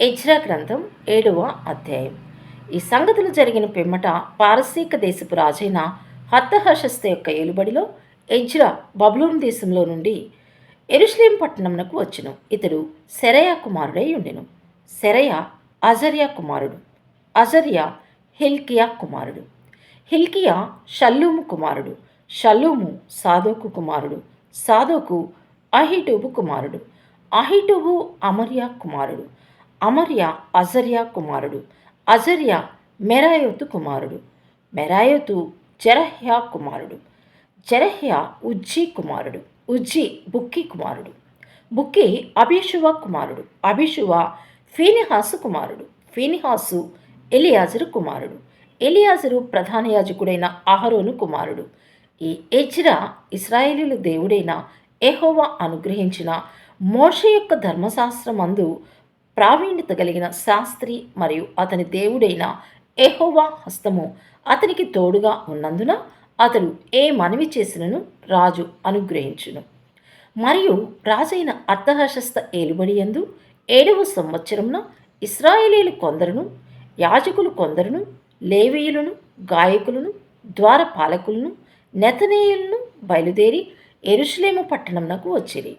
ఇజ్రా గ్రంథం ఏడవ అధ్యాయం. ఈ సంగతులు జరిగిన పిమ్మట పారసీక దేశపు రాజైన హత్తహర్షస్త యొక్క ఏలుబడిలో ఎజ్రా బబులోన్ దేశంలో నుండి ఎరుశ్లేం పట్టణంనకు వచ్చును. ఇతడు సెరయా కుమారుడై ఉండెను. సెరయ అజర్యా కుమారుడు. అజర్యా హిల్కియా కుమారుడు. హిల్కియా షల్లూము కుమారుడు. షల్లూము సాదోకు కుమారుడు. సాదోకు అహిటూబు కుమారుడు. అహిటూబు అమర్యా కుమారుడు. అమర్య అజర్యా కుమారుడు. అజర్య మెరాయోతు కుమారుడు. మెరాయోతు జరహ్యా కుమారుడు. జరహ్య ఉజ్జీ కుమారుడు. ఉజ్జి బుక్కి కుమారుడు. బుక్కి అభిషువ కుమారుడు. అభిషువ ఫీనిహాసు కుమారుడు. ఫీనిహాసు ఎలియాజరు కుమారుడు. ఎలియాజరు ప్రధాన యాజకుడైన అహరోను కుమారుడు. ఈ ఎజ్రా ఇస్రాయేలీలు దేవుడైన ఎహోవా అనుగ్రహించిన మోష యొక్క ధర్మశాస్త్రమందు ప్రావీణ్యత కలిగిన శాస్త్రి మరియు అతని దేవుడైన ఎహోవా హస్తము అతనికి తోడుగా ఉన్నందున అతడు ఏ మనవి చేసినను రాజు అనుగ్రహించును. మరియు రాజైన అర్థహశస్త ఏలుబడి యందు ఏడవ సంవత్సరంన ఇస్రాయేలీలు కొందరును యాజకులు కొందరును లేవీయులను గాయకులను ద్వారపాలకులను నెతనేయులను బయలుదేరి ఎరుషులేము పట్టణంనకు వచ్చిరి.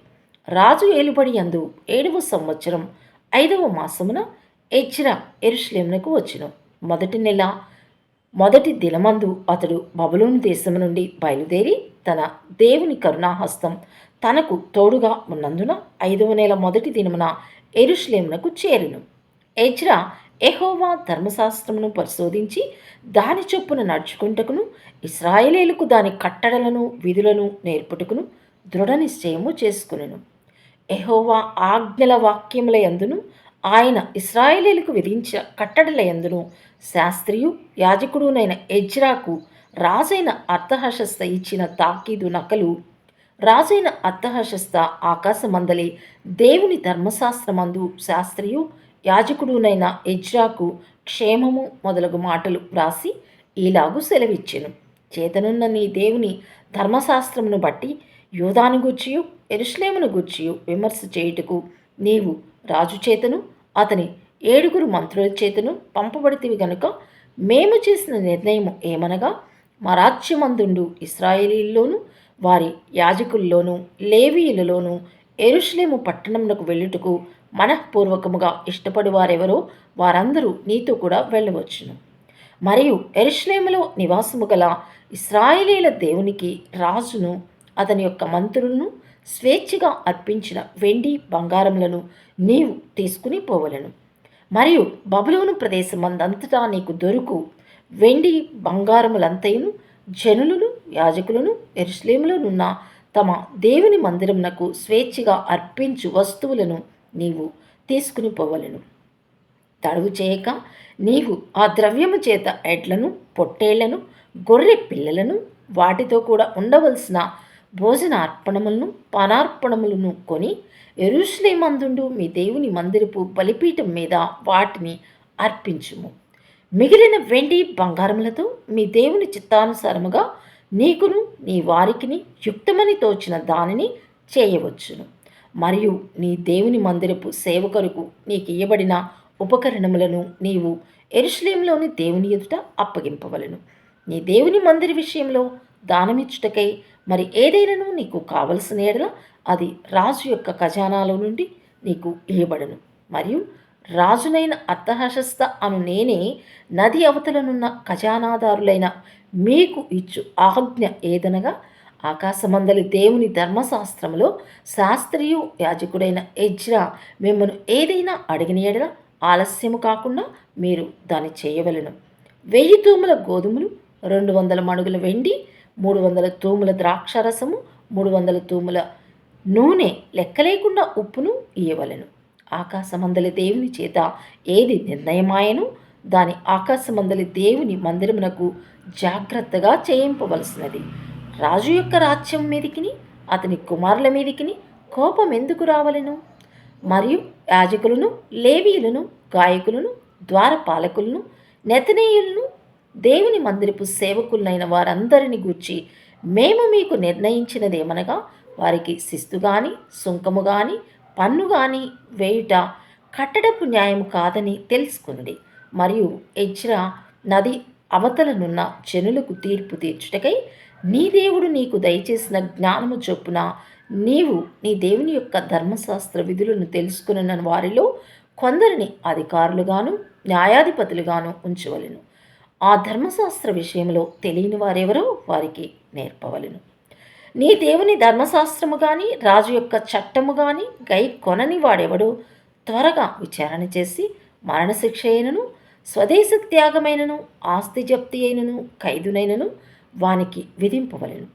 రాజు ఏలుబడి యందు ఏడవ సంవత్సరం ఐదవ మాసమున ఎజ్రా ఎరుషులేమునకు వచ్చును. మొదటి నెల మొదటి దినమందు అతడు బబులోను దేశం నుండి బయలుదేరి తన దేవుని కరుణాహస్తం తనకు తోడుగా ఉన్నందున ఐదవ నెల మొదటి దినమున ఎరుషులేమునకు చేరును. ఎజ్రా ఎహోవా ధర్మశాస్త్రమును పరిశోధించి దాని చొప్పున నడుచుకుంటకును ఇస్రాయేలీలకు దాని కట్టడలను విధులను నేర్పుటకును దృఢ నిశ్చయము చేసుకునెను. ఎహోవా ఆజ్ఞల వాక్యముల యందును ఆయన ఇస్రాయేలీలకు విధించిన కట్టడల యందును శాస్త్రియు యాజకుడునైన ఎజ్రాకు రాజైన అర్థహర్షస్థ ఇచ్చిన తాకీదు నకలు. రాజైన అర్థహర్షస్థ ఆకాశమందలి దేవుని ధర్మశాస్త్రమందు శాస్త్రియు యాజకుడునైన ఎజ్రాకు క్షేమము మొదలగు మాటలు వ్రాసి ఈలాగు సెలవిచ్చెను. చేతనున్న నీ దేవుని ధర్మశాస్త్రమును బట్టి యూదాను గూర్చియు ఎరుశ్లేమును గూర్చియు విమర్శ చేయుటకు నీవు రాజు చేతను అతని ఏడుగురు మంత్రుల చేతను పంపబడితివి గనుక మేము చేసిన నిర్ణయం ఏమనగా మా రాజ్యమందుండు ఇస్రాయేలీల్లోనూ వారి యాజకుల్లోనూ లేవీయులలోనూ ఎరుషులేము పట్టణమునకు వెళ్ళుటకు మనఃపూర్వకముగా ఇష్టపడి వారెవరో వారందరూ నీతో కూడా వెళ్ళవచ్చును. మరియు ఎరుషులేములో నివాసము గల ఇస్రాయేలీల దేవునికి రాజును అతని యొక్క మంత్రులను స్వేచ్ఛగా అర్పించిన వెండి బంగారములను నీవు తీసుకుని పోవలను. మరియు బబులోను ప్రదేశమందంతటా నీకు దొరుకు వెండి బంగారములంతయును జనులను యాజకులను ఎరుశ్లేములోనున్న తమ దేవుని మందిరమునకు స్వేచ్ఛగా అర్పించు వస్తువులను నీవు తీసుకుని పోవలను. తడువు చేయక నీవు ఆ ద్రవ్యము చేత ఎడ్లను పొట్టేళ్ళను గొర్రె పిల్లలను వాటితో కూడా ఉండవలసిన భోజన అర్పణములను పానార్పణములను కొని ఎరుశ్లేమందుండు మీ దేవుని మందిరపు బలిపీఠం మీద వాటిని అర్పించుము. మిగిలిన వెండి బంగారములతో మీ దేవుని చిత్తానుసారముగా నీకును నీ వారికిని యుక్తమని తోచిన దానిని చేయవచ్చును. మరియు నీ దేవుని మందిరపు సేవకరకు నీకు ఇయ్యబడిన ఉపకరణములను నీవు ఎరుశ్లేంలోని దేవుని ఎదుట అప్పగింపవలను. నీ దేవుని మందిర విషయంలో దానమిచ్చుటకై మరి ఏదైనాను నీకు కావలసిన ఎడల అది రాజు యొక్క ఖజానాలో నుండి నీకు ఇవ్వబడను మరియు రాజునైన అర్థహశస్త అను నేనే నది అవతలనున్న ఖజానాదారులైన మీకు ఇచ్చు ఆజ్ఞ ఏదనగా ఆకాశమందలి దేవుని ధర్మశాస్త్రములో శాస్త్రియు యాజకుడైన ఎజ్రా మిమ్మను ఏదైనా అడిగిన ఎడల ఆలస్యము కాకుండా మీరు దాన్ని చేయవలను. వెయ్యి తూముల గోధుమలు రెండు వందల మణుగుల వెండి మూడు వందల తూముల ద్రాక్షరసము మూడు వందల తూముల నూనె లెక్కలేకుండా ఉప్పును ఇయ్యవలను. ఆకాశమందలి దేవుని చేత ఏది నిర్ణయమాయను? దాని ఆకాశమందలి దేవుని మందిరమునకు జాగ్రత్తగా చేయింపవలసినది. రాజు యొక్క రాజ్యం మీదికిని అతని కుమారుల మీదికిని కోపం ఎందుకు రావలెను? మరియు యాజకులను లేవీయులను గాయకులను ద్వారపాలకులను నెతనీయులను దేవుని మందిరపు సేవకులైన వారందరిని గూర్చి మేము మీకు నిర్ణయించినదేమనగా వారికి శిస్తు గాని సుంకము గాని పన్ను గాని వేయుట కట్టడపు న్యాయము కాదని తెలుసుకునుడి. మరియు ఎజ్రా నది అవతలనున్న జనులకు తీర్పు తీర్చుటకై నీ దేవుడు నీకు దయచేసిన జ్ఞానము చొప్పున నీవు నీ దేవుని యొక్క ధర్మశాస్త్ర విధులను తెలుసుకున్న వారిలో కొందరిని అధికారులుగాను న్యాయాధిపతులుగాను ఉంచవలెను. ఆ ధర్మశాస్త్ర విషయంలో తెలియని వారెవరో వారికి నేర్పవలెను. నీ దేవుని ధర్మశాస్త్రము కానీ రాజు యొక్క చట్టము కానీ గై కొనని వాడెవడో త్వరగా విచారణ చేసి మరణశిక్ష అయినను స్వదేశ త్యాగమైనను ఆస్తి జప్తి అయినను ఖైదునైనను వానికి విధింపవలెను.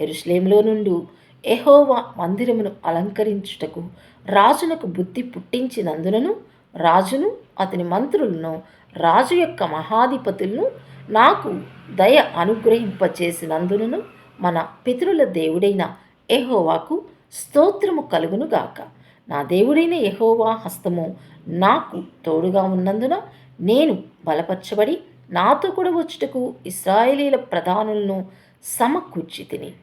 ఎరుశ్లేంలో నుండి ఎహోవా మందిరమును అలంకరించుటకు రాజునకు బుద్ధి పుట్టించినందునను రాజును అతని మంత్రులను రాజు యొక్క మహాధిపతులను నాకు దయ అనుగ్రహింపచేసినందునను మన పితరుల దేవుడైన ఎహోవాకు స్తోత్రము కలుగునుగాక నా దేవుడైన ఎహోవా హస్తము నాకు తోడుగా ఉన్నందున నేను బలపరచబడి నాతో కూడా వచ్చుటకు ఇస్రాయేలీల ప్రధానులను సమకూర్చి తిని.